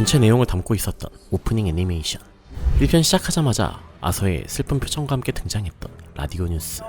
전체 내용을 담고 있었던 오프닝 애니메이션 1편 시작하자마자 아서의 슬픈 표정과 함께 등장했던 라디오 뉴스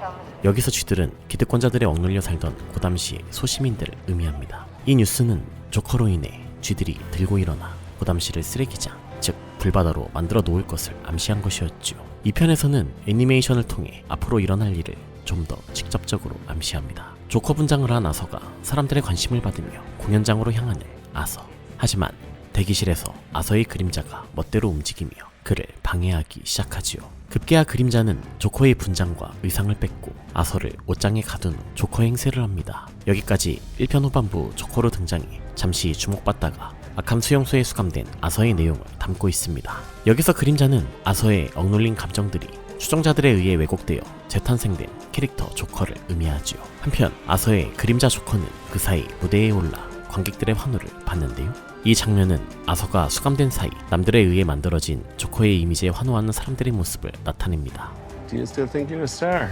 coming? 여기서 쥐들은 기득권자들에 억눌려 살던 그 당시 소시민들을 의미합니다. 이 뉴스는 조커로 인해 쥐들이 들고 일어나 그 당시를 쓰레기장, 즉 불바다로 만들어 놓을 것을 암시한 것이었죠. 이 편에서는 애니메이션을 통해 앞으로 일어날 일을 좀 더 직접적으로 암시합니다. 조커 분장을 한 아서가 사람들의 관심을 받으며 공연장으로 향하는 아서. 하지만 대기실에서 아서의 그림자가 멋대로 움직이며 그를 방해하기 시작하지요. 급기야 그림자는 조커의 분장과 의상을 뺏고 아서를 옷장에 가둔 후 조커 행세를 합니다. 여기까지 1편 후반부 조커로 등장해 잠시 주목받다가 아캄 수용소에 수감된 아서의 내용을 담고 있습니다. 여기서 그림자는 아서의 억눌린 감정들이 추종자들에 의해 왜곡되어 재탄생된 캐릭터 조커를 의미하지요. 한편 아서의 그림자 조커는 그 사이 무대에 올라 관객들의 환호를 받는데요. 이 장면은 아서가 수감된 사이 남들에 의해 만들어진 조커의 이미지에 환호하는 사람들의 모습을 나타냅니다. Do you still think you're a star?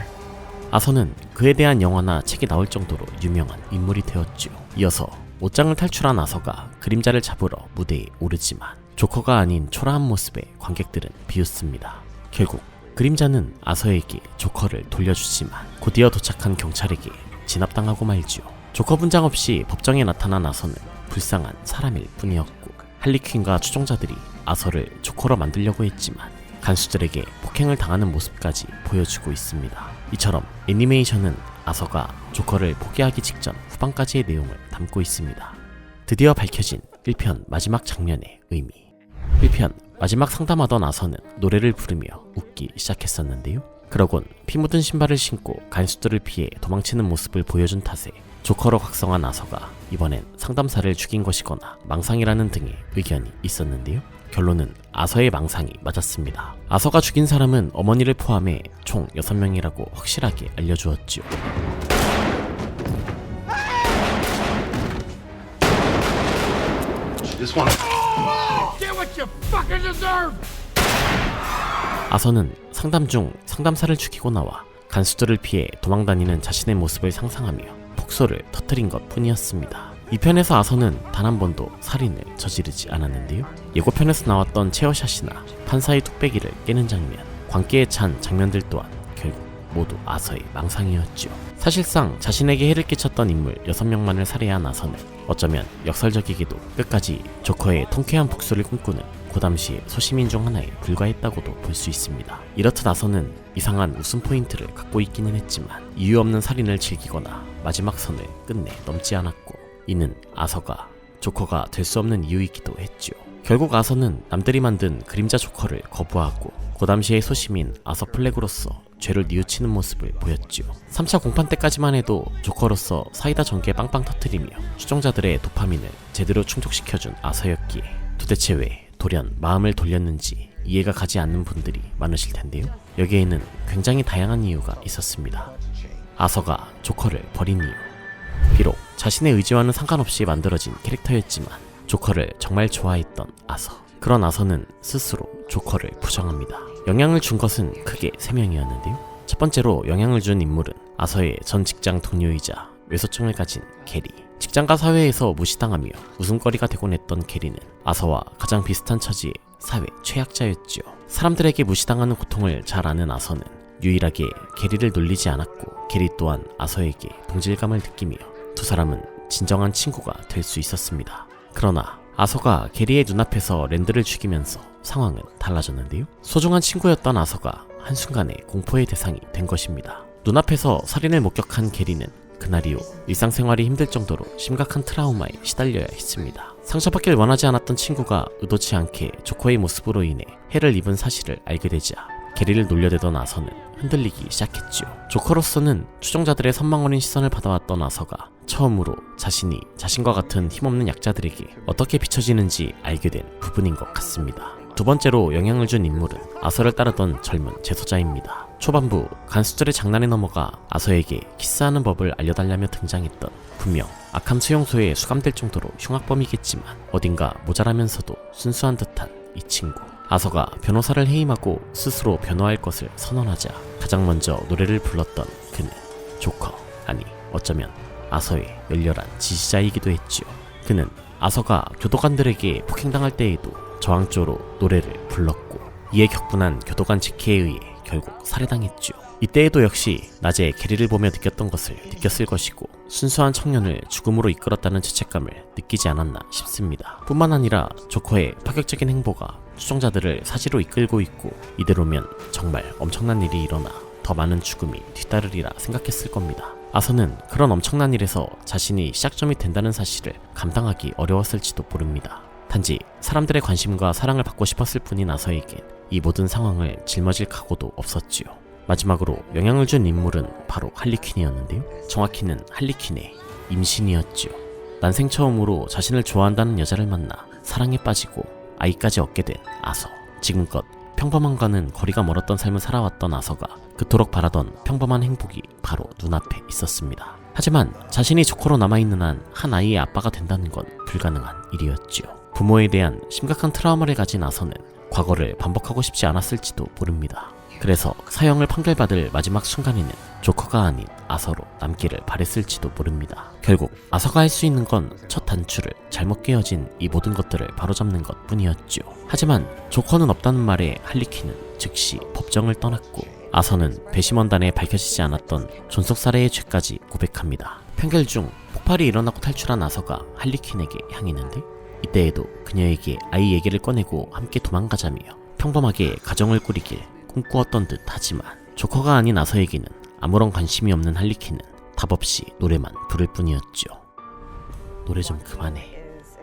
아서는 그에 대한 영화나 책이 나올 정도로 유명한 인물이 되었죠. 이어서 옷장을 탈출한 아서가 그림자를 잡으러 무대에 오르지만 조커가 아닌 초라한 모습에 관객들은 비웃습니다. 결국 그림자는 아서에게 조커를 돌려주지만 곧이어 도착한 경찰에게 진압당하고 말지요. 조커 분장 없이 법정에 나타난 아서는 불쌍한 사람일 뿐이었고 할리퀸과 추종자들이 아서를 조커로 만들려고 했지만 간수들에게 폭행을 당하는 모습까지 보여주고 있습니다. 이처럼 애니메이션은 아서가 조커를 포기하기 직전 후반까지의 내용을 담고 있습니다. 드디어 밝혀진 1편 마지막 장면의 의미. 1편 마지막 상담하던 아서는 노래를 부르며 웃기 시작했었는데요. 그러곤 피 묻은 신발을 신고 간수들을 피해 도망치는 모습을 보여준 탓에 조커로 각성한 아서가 이번엔 상담사를 죽인 것이거나 망상이라는 등의 의견이 있었는데요. 결론은 아서의 망상이 맞았습니다. 아서가 죽인 사람은 어머니를 포함해 총 6명이라고 확실하게 알려주었지요. 아서는 상담 중 상담사를 죽이고 나와 간수들을 피해 도망다니는 자신의 모습을 상상하며 폭소를 터뜨린 것 뿐이었습니다. 이 편에서 아서는 단 한 번도 살인을 저지르지 않았는데요. 예고편에서 나왔던 체어샷이나 판사의 뚝배기를 깨는 장면, 광기에 찬 장면들 또한 모두 아서의 망상이었죠. 사실상 자신에게 해를 끼쳤던 인물 6명만을 살해한 아서는 어쩌면 역설적이게도 끝까지 조커의 통쾌한 복수를 꿈꾸는 그 당시 소시민 중 하나에 불과했다고도 볼 수 있습니다. 이렇듯 아서는 이상한 웃음 포인트를 갖고 있기는 했지만 이유 없는 살인을 즐기거나 마지막 선을 끝내 넘지 않았고 이는 아서가 조커가 될 수 없는 이유이기도 했죠. 결국 아서는 남들이 만든 그림자 조커를 거부하고 그 당시의 소시민 아서 플래그로서 죄를 뉘우치는 모습을 보였죠. 3차 공판 때까지만 해도 조커로서 사이다 전개 빵빵 터트리며 추종자들의 도파민을 제대로 충족시켜준 아서였기에 도대체 왜 돌연 마음을 돌렸는지 이해가 가지 않는 분들이 많으실 텐데요. 여기에는 굉장히 다양한 이유가 있었습니다. 아서가 조커를 버린 이유. 비록 자신의 의지와는 상관없이 만들어진 캐릭터였지만 조커를 정말 좋아했던 아서. 그런 아서는 스스로 조커를 부정합니다. 영향을 준 것은 크게 세 명이었는데요. 첫 번째로 영향을 준 인물은 아서의 전 직장 동료이자 외소증을 가진 게리. 직장과 사회에서 무시당하며 웃음거리가 되곤 했던 게리는 아서와 가장 비슷한 처지의 사회 최약자였지요. 사람들에게 무시당하는 고통을 잘 아는 아서는 유일하게 게리를 놀리지 않았고 게리 또한 아서에게 동질감을 느끼며 두 사람은 진정한 친구가 될 수 있었습니다. 그러나 아서가 게리의 눈앞에서 랜드를 죽이면서 상황은 달라졌는데요. 소중한 친구였던 아서가 한순간에 공포의 대상이 된 것입니다. 눈앞에서 살인을 목격한 게리는 그날 이후 일상생활이 힘들 정도로 심각한 트라우마에 시달려야 했습니다. 상처받길 원하지 않았던 친구가 의도치 않게 조커의 모습으로 인해 해를 입은 사실을 알게 되자 게리를 놀려대던 아서는 흔들리기 시작했죠. 조커로서는 추종자들의 선망어린 시선을 받아왔던 아서가 처음으로 자신이 자신과 같은 힘없는 약자들에게 어떻게 비춰지는지 알게 된 부분인 것 같습니다. 두 번째로 영향을 준 인물은 아서를 따르던 젊은 제소자입니다. 초반부 간수들의 장난에 넘어가 아서에게 키스하는 법을 알려달라며 등장했던 분명 아캄 수용소에 수감될 정도로 흉악범이겠지만 어딘가 모자라면서도 순수한 듯한 이 친구. 아서가 변호사를 해임하고 스스로 변호할 것을 선언하자 가장 먼저 노래를 불렀던 그는 조커 아니 어쩌면 아서의 열렬한 지지자이기도 했지요. 그는 아서가 교도관들에게 폭행당할 때에도 저항조로 노래를 불렀고 이에 격분한 교도관 지키에 의해 결국 살해당했죠. 이때에도 역시 낮에 게리를 보며 느꼈던 것을 느꼈을 것이고 순수한 청년을 죽음으로 이끌었다는 죄책감을 느끼지 않았나 싶습니다. 뿐만 아니라 조커의 파격적인 행보가 추종자들을 사지로 이끌고 있고 이대로면 정말 엄청난 일이 일어나 더 많은 죽음이 뒤따르리라 생각했을 겁니다. 아서는 그런 엄청난 일에서 자신이 시작점이 된다는 사실을 감당하기 어려웠을지도 모릅니다. 단지 사람들의 관심과 사랑을 받고 싶었을 뿐인 아서에겐 이 모든 상황을 짊어질 각오도 없었지요. 마지막으로 영향을 준 인물은 바로 할리퀸이었는데요. 정확히는 할리퀸의 임신이었지요. 난생 처음으로 자신을 좋아한다는 여자를 만나 사랑에 빠지고 아이까지 얻게 된 아서. 지금껏 평범함과는 거리가 멀었던 삶을 살아왔던 아서가 그토록 바라던 평범한 행복이 바로 눈앞에 있었습니다. 하지만 자신이 조커로 남아있는 한 한 아이의 아빠가 된다는 건 불가능한 일이었지요. 부모에 대한 심각한 트라우마를 가진 아서는 과거를 반복하고 싶지 않았을지도 모릅니다. 그래서 사형을 판결받을 마지막 순간에는 조커가 아닌 아서로 남기를 바랬을지도 모릅니다. 결국 아서가 할 수 있는 건 첫 단추를 잘못 깨어진 이 모든 것들을 바로잡는 것 뿐이었죠. 하지만 조커는 없다는 말에 할리퀸은 즉시 법정을 떠났고 아서는 배심원단에 밝혀지지 않았던 존속 살해의 죄까지 고백합니다. 판결 중 폭발이 일어나고 탈출한 아서가 할리퀸에게 향했는데 이때에도 그녀에게 아이 얘기를 꺼내고 함께 도망가자며 평범하게 가정을 꾸리길 꿈꾸었던 듯 하지만 조커가 아닌 아서에게는 아무런 관심이 없는 할리퀸은 답 없이 노래만 부를 뿐이었죠. 노래 좀 그만해.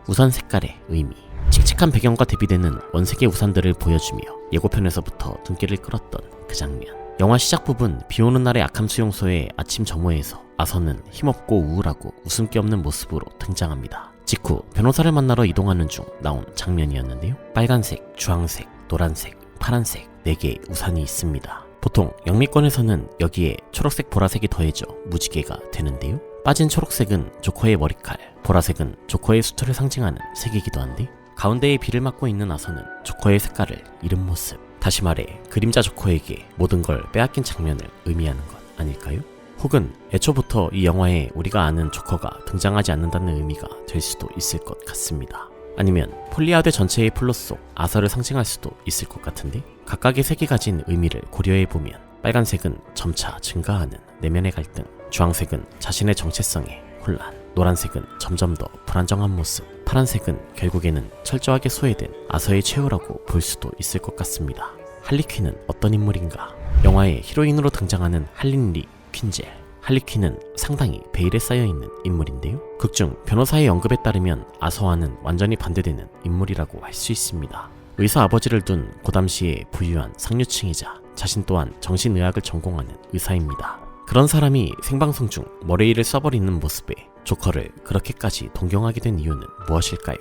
우산 색깔의 의미. 칙칙한 배경과 대비되는 원색의 우산들을 보여주며 예고편에서부터 눈길을 끌었던 그 장면. 영화 시작 부분 비 오는 날의 아캄 수용소의 아침 정오에서 아서는 힘없고 우울하고 웃음기 없는 모습으로 등장합니다. 직후 변호사를 만나러 이동하는 중 나온 장면이었는데요. 빨간색, 주황색, 노란색, 파란색 4개의 우산이 있습니다. 보통 영미권에서는 여기에 초록색, 보라색이 더해져 무지개가 되는데요. 빠진 초록색은 조커의 머리칼, 보라색은 조커의 수트를 상징하는 색이기도 한데 가운데에 비를 맞고 있는 아서는 조커의 색깔을 잃은 모습. 다시 말해 그림자 조커에게 모든 걸 빼앗긴 장면을 의미하는 것 아닐까요? 혹은 애초부터 이 영화에 우리가 아는 조커가 등장하지 않는다는 의미가 될 수도 있을 것 같습니다. 아니면 폴리아드 전체의 플롯 속 아서를 상징할 수도 있을 것 같은데 각각의 색이 가진 의미를 고려해 보면 빨간색은 점차 증가하는 내면의 갈등 주황색은 자신의 정체성의 혼란 노란색은 점점 더 불안정한 모습 파란색은 결국에는 철저하게 소외된 아서의 최후라고 볼 수도 있을 것 같습니다. 할리퀸은 어떤 인물인가? 영화의 히로인으로 등장하는 할린 리 퀸젤 할리퀸은 상당히 베일에 쌓여있는 인물인데요. 극중 변호사의 언급에 따르면 아서와는 완전히 반대되는 인물이라고 할 수 있습니다. 의사 아버지를 둔그 당시에 부유한 상류층이자 자신 또한 정신의학을 전공하는 의사입니다. 그런 사람이 생방송 중 머레이를 써버리는 모습에 조커를 그렇게까지 동경하게 된 이유는 무엇일까요?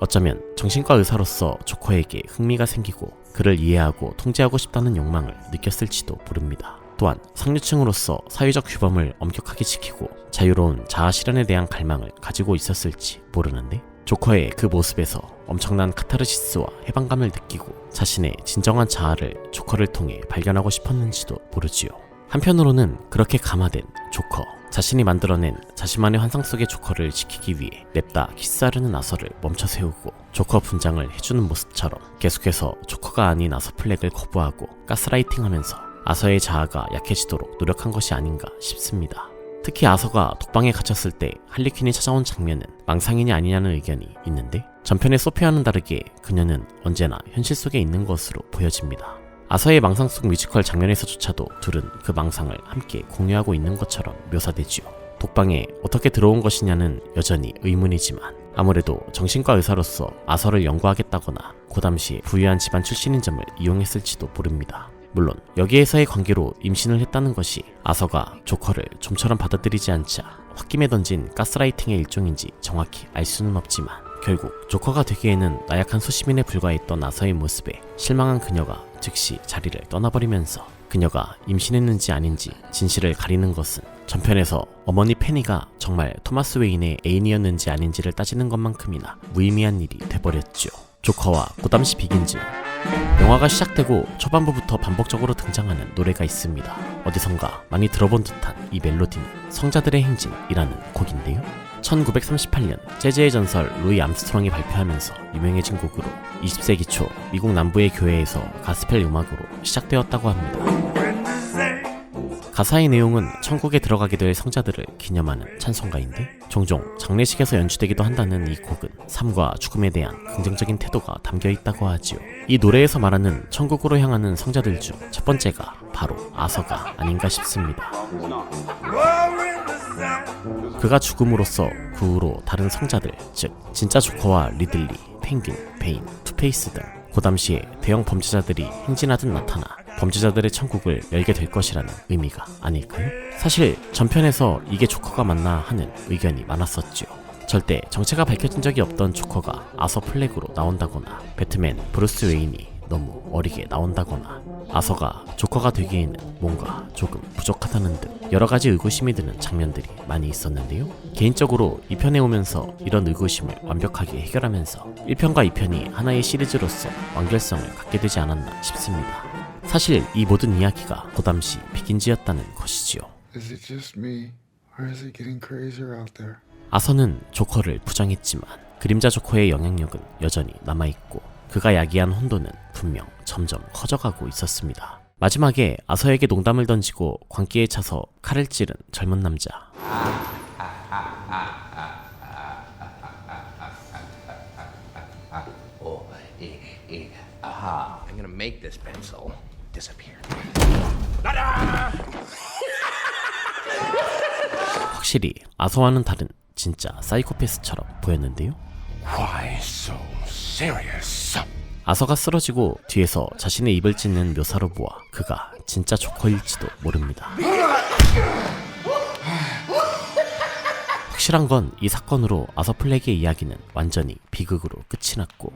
어쩌면 정신과 의사로서 조커에게 흥미가 생기고 그를 이해하고 통제하고 싶다는 욕망을 느꼈을지도 모릅니다. 또한 상류층으로서 사회적 규범을 엄격하게 지키고 자유로운 자아 실현에 대한 갈망을 가지고 있었을지 모르는데 조커의 그 모습에서 엄청난 카타르시스와 해방감을 느끼고 자신의 진정한 자아를 조커를 통해 발견하고 싶었는지도 모르지요. 한편으로는 그렇게 감화된 조커 자신이 만들어낸 자신만의 환상 속의 조커를 지키기 위해 냅다 키스하려는 아서를 멈춰 세우고 조커 분장을 해주는 모습처럼 계속해서 조커가 아닌 아서 플렉을 거부하고 가스라이팅 하면서 아서의 자아가 약해지도록 노력한 것이 아닌가 싶습니다. 특히 아서가 독방에 갇혔을 때 할리퀸이 찾아온 장면은 망상이냐 아니냐는 의견이 있는데 전편의 소피아는 다르게 그녀는 언제나 현실 속에 있는 것으로 보여집니다. 아서의 망상 속 뮤지컬 장면에서조차도 둘은 그 망상을 함께 공유하고 있는 것처럼 묘사되지요. 독방에 어떻게 들어온 것이냐는 여전히 의문이지만 아무래도 정신과 의사로서 아서를 연구하겠다거나 그 당시 부유한 집안 출신인 점을 이용했을지도 모릅니다. 물론 여기에서의 관계로 임신을 했다는 것이 아서가 조커를 좀처럼 받아들이지 않자 홧김에 던진 가스라이팅의 일종인지 정확히 알 수는 없지만 결국 조커가 되기에는 나약한 소시민에 불과했던 아서의 모습에 실망한 그녀가 즉시 자리를 떠나버리면서 그녀가 임신했는지 아닌지 진실을 가리는 것은 전편에서 어머니 페니가 정말 토마스 웨인의 애인이었는지 아닌지를 따지는 것만큼이나 무의미한 일이 돼버렸죠. 조커와 고담시 비긴즈 영화가 시작되고 초반부부터 반복적으로 등장하는 노래가 있습니다. 어디선가 많이 들어본 듯한 이 멜로디는 성자들의 행진이라는 곡인데요. 1938년 재즈의 전설 루이 암스트롱이 발표하면서 유명해진 곡으로 20세기 초 미국 남부의 교회에서 가스펠 음악으로 시작되었다고 합니다. 가사의 내용은 천국에 들어가게 될 성자들을 기념하는 찬송가인데 종종 장례식에서 연주되기도 한다는 이 곡은 삶과 죽음에 대한 긍정적인 태도가 담겨 있다고 하지요. 이 노래에서 말하는 천국으로 향하는 성자들 중 첫 번째가 바로 아서가 아닌가 싶습니다. 그가 죽음으로써 그 후로 다른 성자들, 즉 진짜 조커와 리들리, 펭귄, 베인, 투페이스 등 그 당시에 대형 범죄자들이 행진하듯 나타나 범죄자들의 천국을 열게 될 것이라는 의미가 아닐까요? 사실 전편에서 이게 조커가 맞나 하는 의견이 많았었죠. 절대 정체가 밝혀진 적이 없던 조커가 아서 플렉으로 나온다거나 배트맨 브루스 웨인이 너무 어리게 나온다거나 아서가 조커가 되기에는 뭔가 조금 부족하다는 등 여러 가지 의구심이 드는 장면들이 많이 있었는데요. 개인적으로 2편에 오면서 이런 의구심을 완벽하게 해결하면서 1편과 2편이 하나의 시리즈로서 완결성을 갖게 되지 않았나 싶습니다. 사실 이 모든 이야기가 고담시 비긴지였다는 것이지요. 아서는 조커를 부정했지만 그림자 조커의 영향력은 여전히 남아있고 그가 야기한 혼돈은 분명 점점 커져가고 있었습니다. 마지막에 아서에게 농담을 던지고 광기에 차서 칼을 찌른 젊은 남자. 확실히 아서와는 다른 진짜 사이코패스처럼 보였는데요. Why so serious? 아서가 쓰러지고 뒤에서 자신의 입을 찢는 묘사로 보아 그가 진짜 조커일지도 모릅니다. 확실한 건 이 사건으로 아서 플렉의 이야기는 완전히 비극으로 끝이 났고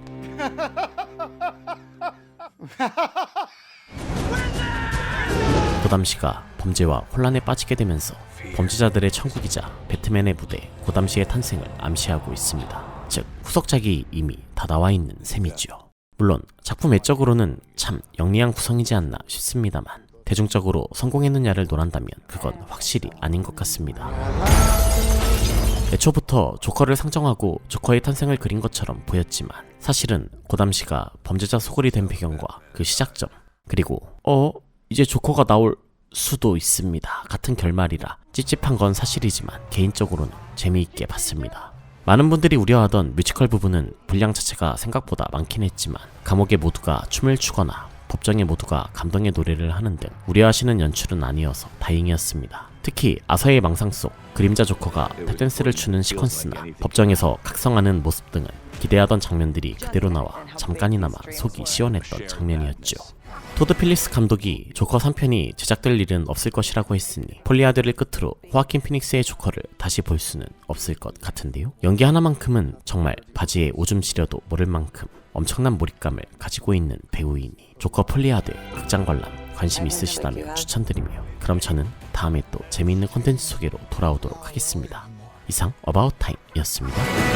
고담시가 범죄와 혼란에 빠지게 되면서 범죄자들의 천국이자 배트맨의 무대 고담시의 탄생을 암시하고 있습니다. 즉 후속작이 이미 다 나와 있는 셈이지요. 물론 작품 외적으로는 참 영리한 구성이지 않나 싶습니다만 대중적으로 성공했느냐를 논한다면 그건 확실히 아닌 것 같습니다. 애초부터 조커를 상정하고 조커의 탄생을 그린 것처럼 보였지만 사실은 고담시가 범죄자 소굴이 된 배경과 그 시작점 그리고 어 이제 조커가 나올 수도 있습니다 같은 결말이라 찝찝한 건 사실이지만 개인적으로는 재미있게 봤습니다. 많은 분들이 우려하던 뮤지컬 부분은 분량 자체가 생각보다 많긴 했지만 감옥에 모두가 춤을 추거나 법정에 모두가 감동의 노래를 하는 등 우려하시는 연출은 아니어서 다행이었습니다. 특히 아서의 망상 속 그림자 조커가 탭댄스를 추는 시퀀스나 법정에서 각성하는 모습 등은 기대하던 장면들이 그대로 나와 잠깐이나마 속이 시원했던 장면이었죠. 토드 필리스 감독이 조커 3편이 제작될 일은 없을 것이라고 했으니 폴리아드를 끝으로 호아킨 피닉스의 조커를 다시 볼 수는 없을 것 같은데요. 연기 하나만큼은 정말 바지에 오줌 지려도 모를 만큼 엄청난 몰입감을 가지고 있는 배우이니 조커 폴리아드 극장 관람 관심 있으시다면 추천드리며 그럼 저는 다음에 또 재미있는 콘텐츠 소개로 돌아오도록 하겠습니다. 이상 어바웃 타임이었습니다.